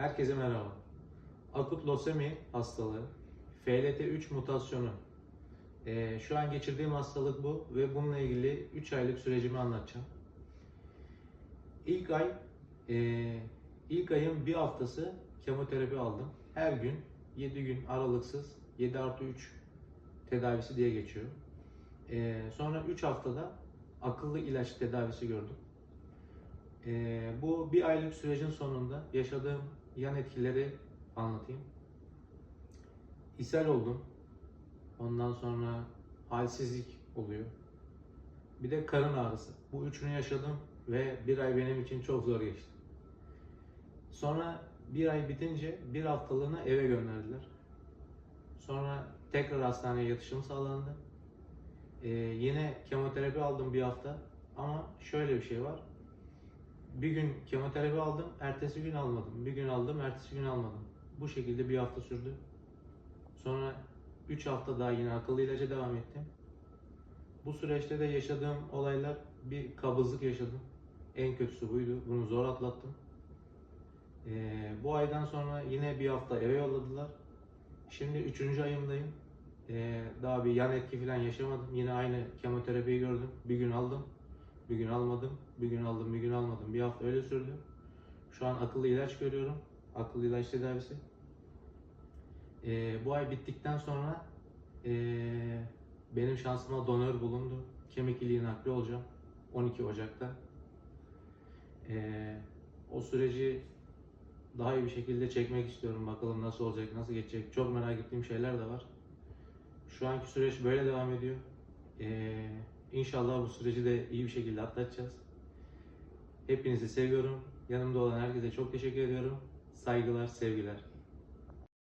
Herkese merhaba. Akut lösemi hastalığı, FLT3 mutasyonu. Ee, şu an geçirdiğim hastalık bu ve bununla ilgili 3 aylık sürecimi anlatacağım. İlk ay, e, ilk ayın bir haftası kemoterapi aldım. Her gün 7 gün aralıksız 7 artı 3 tedavisi diye geçiyor. Ee, sonra 3 haftada akıllı ilaç tedavisi gördüm. Ee, bu bir aylık sürecin sonunda yaşadığım yan etkileri anlatayım. İshal oldum. Ondan sonra halsizlik oluyor. Bir de karın ağrısı. Bu üçünü yaşadım ve bir ay benim için çok zor geçti. Sonra bir ay bitince bir haftalığına eve gönderdiler. Sonra tekrar hastaneye yatışım sağlandı. Ee, yine kemoterapi aldım bir hafta. Ama şöyle bir şey var. Bir gün kemoterapi aldım, ertesi gün almadım. Bir gün aldım, ertesi gün almadım. Bu şekilde bir hafta sürdü. Sonra 3 hafta daha yine akıllı ilaca devam ettim. Bu süreçte de yaşadığım olaylar bir kabızlık yaşadım. En kötüsü buydu. Bunu zor atlattım. Ee, bu aydan sonra yine bir hafta eve yolladılar. Şimdi 3. ayımdayım. Ee, daha bir yan etki falan yaşamadım. Yine aynı kemoterapiyi gördüm. Bir gün aldım. Bir gün almadım, bir gün aldım, bir gün almadım. Bir hafta öyle sürdü. Şu an akıllı ilaç görüyorum. Akıllı ilaç tedavisi. Ee, bu ay bittikten sonra ee, benim şansıma donör bulundu. Kemik iliği nakli olacağım. 12 Ocak'ta. Ee, o süreci daha iyi bir şekilde çekmek istiyorum. Bakalım nasıl olacak, nasıl geçecek. Çok merak ettiğim şeyler de var. Şu anki süreç böyle devam ediyor. Ee, İnşallah bu süreci de iyi bir şekilde atlatacağız. Hepinizi seviyorum. Yanımda olan herkese çok teşekkür ediyorum. Saygılar, sevgiler.